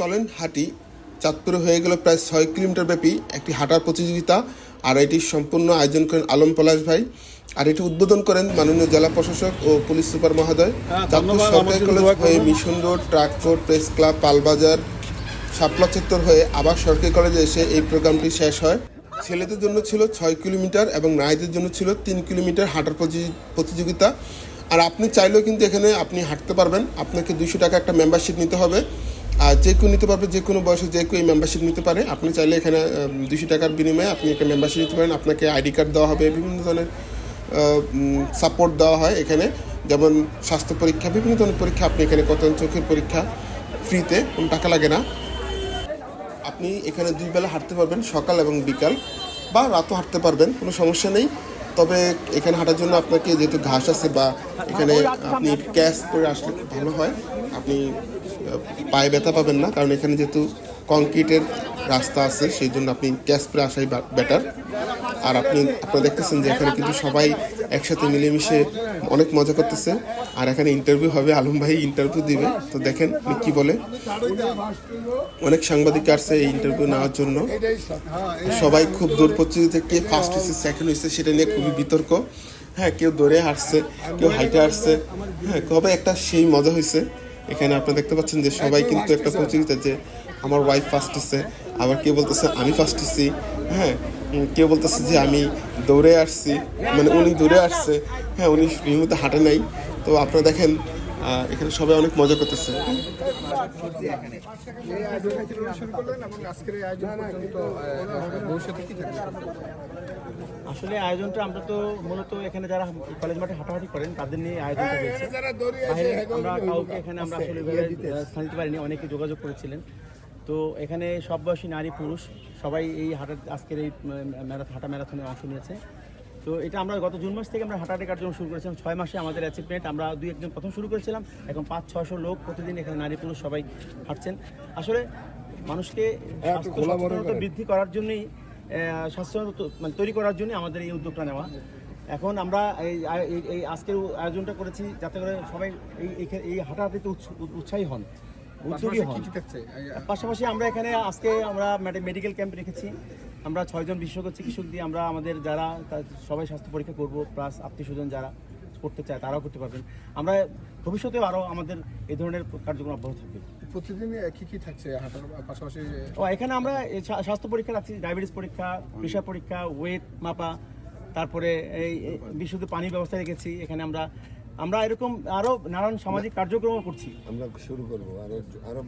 চলেন হাঁটি। চাঁদপুরে হয়ে গেল প্রায় ছয় কিলোমিটার ব্যাপী একটি হাঁটার প্রতিযোগিতা। আর এটি সম্পূর্ণ আয়োজন করেন আলম পলাশ ভাই। আর এটি উদ্বোধন করেন মাননীয় জেলা প্রশাসক ও পুলিশ সুপার মহোদয়। হ্যাঁ, চাঁদপুর সরকারি কলেজ হয়ে Mission Road truck court press club Palbazar Shapla Chattar হয়ে আবার সরকারি কলেজে এসে এই প্রোগ্রামটি শেষ হয়। ছেলেদের জন্য ছিল ছয় কিলোমিটার এবং নারীদের জন্য ছিল তিন কিলোমিটার হাঁটার প্রতি- প্রতিযোগিতা। আর আপনি চাইলেও কিন্তু এখানে আপনি হাঁটতে পারবেন। আপনাকে দুশো টাকা একটা মেম্বারশিপ নিতে হবে। আর যে কেউ নিতে পারবে, যে কোনো বয়সে যে কেউ এই মেম্বারশিপ নিতে পারে, আপনি চাইলে এখানে দুশো টাকার বিনিময়ে আপনি একটা মেম্বারশিপ নিতে পারেন। আপনাকে আইডি কার্ড দেওয়া হবে, বিভিন্ন ধরনের সাপোর্ট দেওয়া হয় এখানে। যেমন স্বাস্থ্য পরীক্ষা, বিভিন্ন ধরনের পরীক্ষা আপনি এখানে কত চোখের পরীক্ষা ফ্রিতে কোনো টাকা লাগে না। আপনি এখানে দুই বেলা হাঁটতে পারবেন, সকাল এবং বিকাল, বা রাতও হাঁটতে পারবেন, কোনো সমস্যা নেই। তবে এখানে হাঁটার জন্য আপনাকে যেহেতু ঘাস আছে বা এখানে আপনি ক্যাশ করে আসলে খুব ভালো হয়, আপনি পায়ে ব্যথা পাবেন না, কারণ এখানে যেহেতু কংক্রিটের রাস্তা আছে, সেই জন্য আপনি ক্যাশ আসাই বেটার আর আপনি, আপনারা দেখতেছেন যে এখানে কিন্তু সবাই একসাথে মিলেমিশে অনেক মজা করতেছে। আর এখানে ইন্টারভিউ হবে, আলম ভাই ইন্টারভিউ দিবে। তো দেখেন উনি কি বলে। অনেক সাংবাদিক আসছে এই ইন্টারভিউ নেওয়ার জন্য। সবাই খুব দূর প্রতিযোগিতা কে ফার্স্ট হয়েছে সেকেন্ড হয়েছে, সেটা নিয়ে খুবই বিতর্ক। হ্যাঁ কেউ দৌড়ে হাঁটছে, কেউ হাইটে আসছে হ্যাঁ তবে একটা সেই মজা হয়েছে। এখানে আপনারা দেখতে পাচ্ছেন যে সবাই কিন্তু একটা প্রতিযোগিতা যে আমার ওয়াইফ ফার্স্ট হচ্ছে আবার কেউ বলতেছে আমি ফার্স্ট হচ্ছি হ্যাঁ কেউ বলতেছে যে আমি দৌড়ে আসছি। মানে উনি দৌড়ে আসছে। হ্যাঁ উনি নিয়মিত হাঁটে নাই। তো আপনারা দেখেন এখানে সবাই অনেক মজা করতেছে। ভবিষ্যতে কি থাকবে? আসলে আয়োজনটা আমরা তো মূলত এখানে যারা কলেজ মাঠে হাঁটাহাঁটি করেন তাদের নিয়ে আয়োজনটা হয়েছে। বাইরে আমরা কাউকে এখানে আমরা আসলে স্থান দিতে পারিনি অনেকে যোগাযোগ করেছিলেন। তো এখানে সব বয়সী নারী পুরুষ সবাই এই হাঁটা আজকের এই ম্যারাথন হাঁটা ম্যারাথনে অংশ নিয়েছে। তো এটা আমরা গত জুন মাস থেকে আমরা হাঁটাহাঁটি কার্যক্রম শুরু করেছিলাম। ছয় মাসে আমাদের অ্যাচিভমেন্ট আমরা দুই একজন প্রথম শুরু করেছিলাম। এখন পাঁচ ছশো লোক প্রতিদিন এখানে নারী পুরুষ সবাই হাঁটছেন। আসলে মানুষকে স্বাস্থ্য সচেতনতা বৃদ্ধি করার জন্যই স্বাস্থ্য মানে তৈরি করার জন্য আমাদের এই উদ্যোগটা নেওয়া। এখন আমরা এই এই- আজকের আয়োজনটা করেছি যাতে করে সবাই এই এই- হাঁটাহাঁটিতে উৎস- উৎসাহী হন উদ্যোগী পাশাপাশি হন। পাশাপাশি আমরা এখানে আজকে আমরা মেডিকেল ক্যাম্প রেখেছি। আমরা ছয়জন বিশেষজ্ঞ চিকিৎসক দিয়ে আমরা আমাদের যারা সবাই স্বাস্থ্য পরীক্ষা করব প্লাস আত্মীয় স্বজন যারা করতে চায় তারাও করতে পারবেন। আমরা ভবিষ্যতেও আরও আমাদের এই ধরনের কার্যক্রম অব্যাহত থাকবে। প্রতিদিন কি কি থাকছে হাঁটার পাশাপাশি? ও এখানে আমরা স্বাস্থ্য পরীক্ষা রাখছি ডায়াবেটিস পরীক্ষা প্রেশার পরীক্ষা ওয়েট মাপা তারপরে এই বিশুদ্ধ পানির ব্যবস্থা রেখেছি এখানে আমরা আমরা এরকম আরও নানান সামাজিক কার্যক্রম করছি। আমরা শুরু করব আরও আরও